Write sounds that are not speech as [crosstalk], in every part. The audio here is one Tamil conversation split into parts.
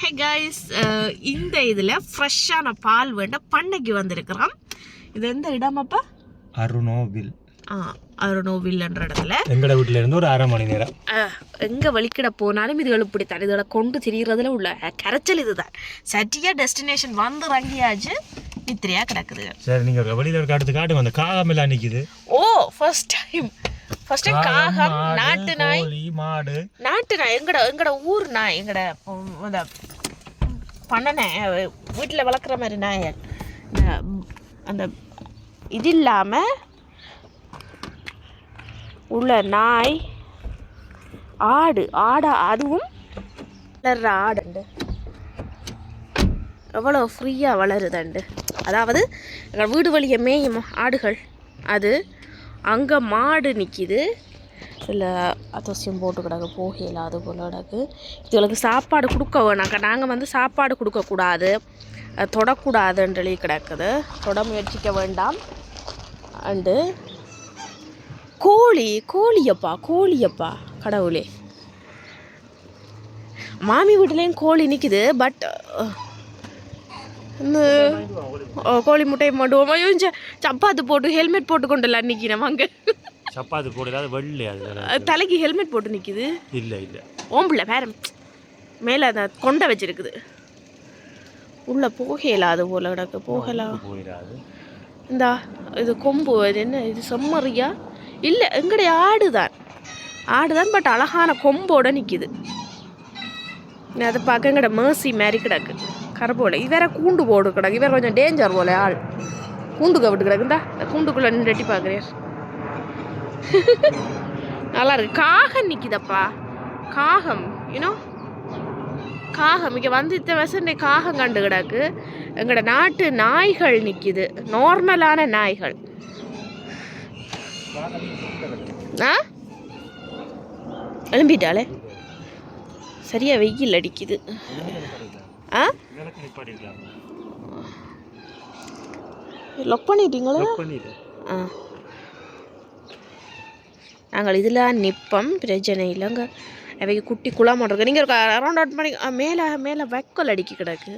ஹே கைஸ் இந்த இதில் ஃப்ரெஷ்ஷான பால் வேண்ட பண்ணைக்கு வந்திருக்கிறோம். இது எந்த இடம் அப்பா? அருணோவில். ஆ அருணோவில்ன்ற இடத்துல. எங்கட வீட்டுல இருந்து ஒரு அரை மணி நேரம். எங்கே வலிக்கிட போனாலும் இதுகள் இப்படித்தான். இதுகளை கொண்டு திரிகிறதுல உள்ள கரைச்சல் இதுதான். சட்டியாக டெஸ்டினேஷன் வந்து இறங்கியாச்சு நித்திரையாக கிடக்குது. சரி நீங்க வெளியில ஒரு காட்டு காட்டுங்க அந்த காகம் எல்லாம் நிக்குது. Oh first time first time காகம் நாட்டு நாய். மாடு. நாட்டு நாய் எங்கட எங்கட ஊர் நாய் எங்கட அந்த பண்ண வீட்டில் வளர்க்குற மாதிரி நான் அந்த இது இல்லாமல் உள்ள நாய் ஆடு ஆடா அதுவும் வளர்ற ஆடுண்டு. எவ்வளோ ஃப்ரீயாக வளருதுண்டு. அதாவது எங்கள் வீடு வழியை மேயும் ஆடுகள். அது அங்கே மாடு நிற்கிது இதில் அத்தோசியம் போட்டு கிடக்கு போகையில் அது போல் கிடக்கு. இதுகளுக்கு சாப்பாடு கொடுக்க வேணாங்க நாங்கள் வந்து சாப்பாடு கொடுக்கக்கூடாது. தொடக்கூடாதுன்னு சொல்லி கிடக்குது. தொட முயற்சிக்க வேண்டாம். அண்டு கோழி கோழியப்பா கோழியப்பா கடவுளே. மாமி வீட்டுலேயும் கோழி நிற்கிது பட் இந்த கோழி முட்டையை இந்த சப்பாத்து போட்டு ஹெல்மெட் போட்டு கொண்டுல அன்னைக்கு நம்ம அங்கே சப்பாத்து போட ஏதாவது வெள்ளை அது தலைக்கு ஹெல்மெட் போட்டு நிற்கிது இல்ல இல்ல. ஓம்பிள்ள வேற மேலே அந்த கொண்டை வச்சிருக்குது. உள்ள போகலாம் அது போல கிடக்கு போகலாம் இந்தா இது கொம்பு இது என்ன இது செம்மறியா? இல்லை எங்களுடைய ஆடுதான். ஆடுதான் பட் அழகான கொம்போட நிற்கிது அதை பார்க்க எங்கட மேர்சி மாதிரி கிடக்கு. கரப்போட இது வேற கூண்டு போடு கிடக்கு. இது வேற கொஞ்சம் டேஞ்சர் போல ஆள். கூண்டு கவிட்டு கிடக்கு. இந்தா இந்த கூண்டுக்குள்ளே நின்று எட்டி பார்க்குறேன். [laughs] நல்லா இருக்கு காகம் நிற்கிதப்பா காகம் யூனோ காகம் இங்கே வந்து இத்த வசந்த காகம் கண்டு கிடக்கு. எங்களோட நாட்டு நாய்கள் நிற்கிது நார்மலான நாய்கள். ஆ? எழும்பிட்டாளே. சரியா வெயில் அடிக்குது. ஆ? லொக் பண்ணிட்டீங்களா? பண்ணிட்டு ஆ. நாங்கள் இதில் நிற்போம். பிரச்சனை இல்லைங்க அவைக்கு குட்டி குளம் இருக்கு. நீங்கள் அரௌண்ட் அவுட் பண்ணி மேலே மேலே வைக்கோல் அடிக்க கிடக்கு.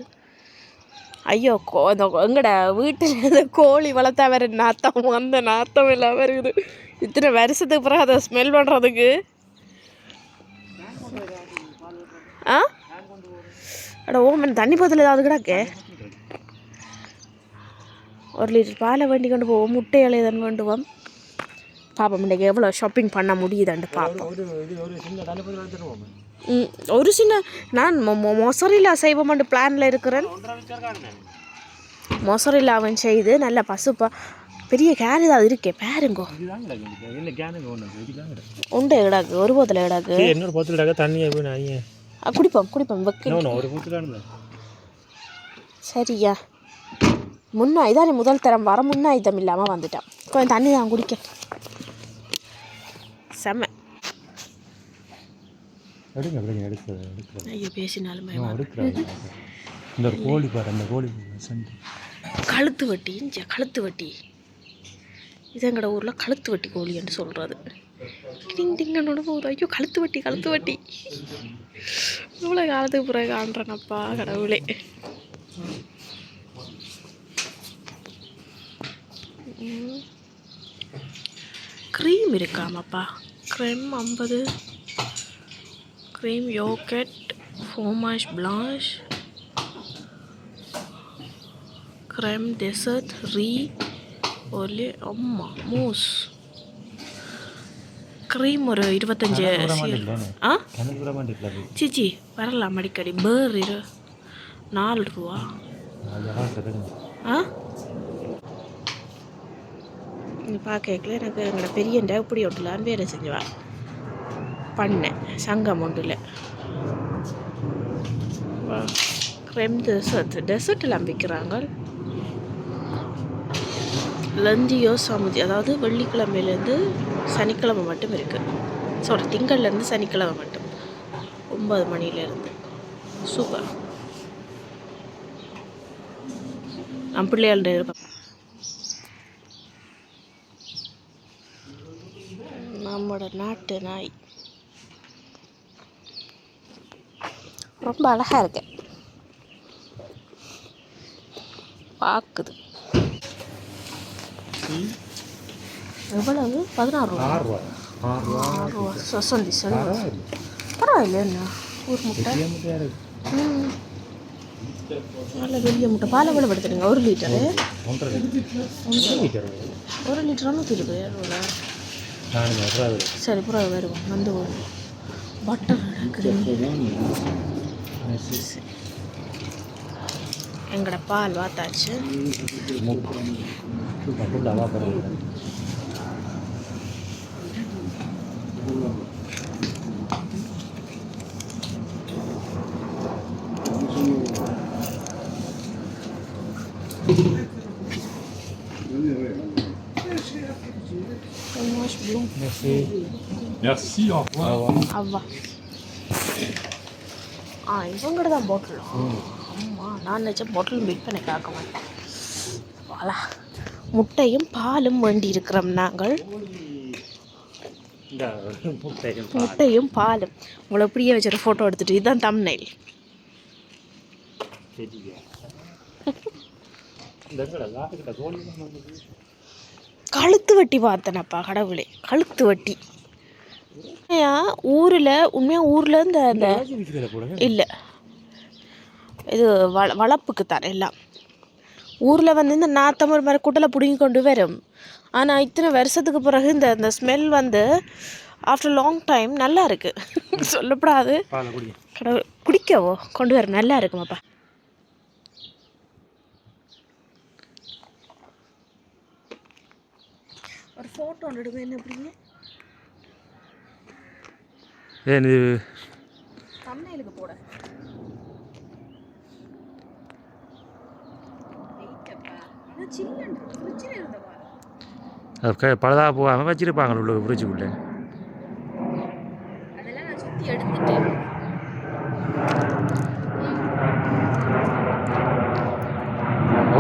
ஐயோ கோ அந்த எங்கட வீட்டில் [laughs] இந்த கோழி வளர்த்தா வேறு நாத்தம் அந்த நாத்தம் இல்லாமல் இருக்குது. இத்தனை வருஷத்துக்கு பிறகு அதை ஸ்மெல் பண்ணுறதுக்கு ஆ? அட ஓமன் தண்ணி போதில் ஏதாவது கிடக்கு? ஒரு லிட்டர் பாலை வேண்டி கொண்டு போவோம் முட்டை இலையதன் வேண்டுவோம் பாப்போம். இன்றைக்கி எவ்வளோ ஷாப்பிங் பண்ண முடியுதாண்டு பார்ப்போம் ம், ஒரு சின்ன நான் மொ- மொ- மொசரில்லா செய்வோம்னு பிளானில் இருக்கிறேன். மொசரில்லாவும் செய்து நல்ல பசுப்பா பெரிய கேன் ஏதாவது இருக்கே பாருங்கோ. உண்டு கிடாக்கு ஒரு போத்தில் கிடாக்கு இன்னொரு பத்து கிடக்க தண்ணியை போய் ஆ, குடிப்போம் குடிப்போம் வைக்க. ஒரு பத்து கிடந்த சரியா. முன்னா இதானே முதல் தரம். வர முன்னாயுத்தம் இல்லாமல் வந்துட்டான். கொஞ்சம் தண்ணி தான் குடிக்க. செம்ம. எடுங்க எடுங்க எடுக்கிறது எடுக்கிறது ஐயோ பேசினாலும் இந்த ஒரு கோழி பாரு அந்த கோழி சண்டை. கழுத்து வட்டி இஞ்ச கழுத்து வட்டி. இது எங்கட ஊரில் கழுத்து வட்டி கோழி என்று சொல்கிறது டிங் டிங்கன்னு போகுது. ஐயோ கழுத்து வட்டி கழுத்து வட்டி. இவ்வளோ காலத்துக்கு பிறகு காண்றேனப்பா கடவுளே. க்ரீம் இருக்காமப்பா. க்ரீம் ஐம்பது. க்ரீம் யோகட் ஃபோமாஷ் பிளாஷ் crème dessert riz ஒலி அம்மா மூஸ் க்ரீம் ஒரு இருபத்தஞ்சு ஆ? சிச்சி வரலாம் அடிக்கடி. பேர் இரு. நாலு ரூபா. ஆ? நீ பார்க்கல எனக்கு எங்களோட பெரியண்ட இப்படி ஒட்டலான்னு வேலை செஞ்சுவா. பண்ணேன் சங்கம் ஒன்றில் க்ரெம் டெசர்ட் டெசர்ட் எல்லாம் விற்கிறாங்க லந்தியோ சமுதி. அதாவது வெள்ளிக்கிழமையிலேருந்து சனிக்கிழமை மட்டும் இருக்குது சாரி திங்கள்லேருந்து சனிக்கிழமை மட்டும். ஒம்பது மணிலேருந்து சூப்பர் நான் பிள்ளைகள்ட்ட இருப்பேன் நம்மளோட நாட்டு நாய். ரொம்ப அழகாக இருக்கு. பார்க்குது எவ்வளவு? பதினாறு ரூபா. ஆறு ரூபா. சொல்லி சொல்லி. பரவாயில்லையா ஒரு முட்டை? ம். நல்ல பெரிய முட்டை. பால் எவ்வளோ எடுத்துடுங்க ஒரு லிட்டரு. ஒரு லிட்டர்? நூற்றி இருபது ரூபா நானுங்க அப்புறம் சரி புறம் வருவோம் வந்து வருவோம் பட்டர் எங்கட பால் வாத்தாச்சு Thank you. Merci. Merci, au revoir. அவ்வா ஆ இவங்கட தான் போட்டல் அம்மா நான் நினச்சேன் போட்டலும் விற்பனை காக்க மாட்டேன். வாலா. முட்டையும் பாலும் வேண்டி இருக்கிறோம் நாங்கள். இந்த முட்டையும் பாலும். உங்களை இப்படியே வச்சுட்டு ஃபோட்டோ எடுத்துட்டு இதுதான் தம்னைல் பெரிய கழுத்து வட்டி பார்த்தேனப்பா கடவுளே. கழுத்து வட்டி. உண்மையா? ஊரில் உண்மையாக ஊரில் இந்த போடுங்க. இல்லை. இது வள வளர்ப்புக்கு தான் எல்லாம். ஊரில் வந்து இந்த நாத்தமர் மாதிரி குட்டலை பிடுங்கி கொண்டு வரும். ஆனால் இத்தனை வருஷத்துக்கு பிறகு இந்த இந்த ஸ்மெல் வந்து ஆஃப்டர் லாங் டைம் நல்லா இருக்கு. சொல்லப்படாது. கடவுள் குடிக்கவோ? கொண்டு வர நல்லா இருக்குமாப்பா. ஒரு ஃபோட்டோ ஒன்று என்ன எப்படிங்க ஏன் இது தம்னைலுக்கு போட. அது பழுதாக போகாமல் வச்சிருப்பாங்க உள்ள ஃப்ரிட்ஜுக்குள்ளே அதெல்லாம் நான் சுற்றி எடுத்துட்டேன்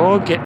ஓகே.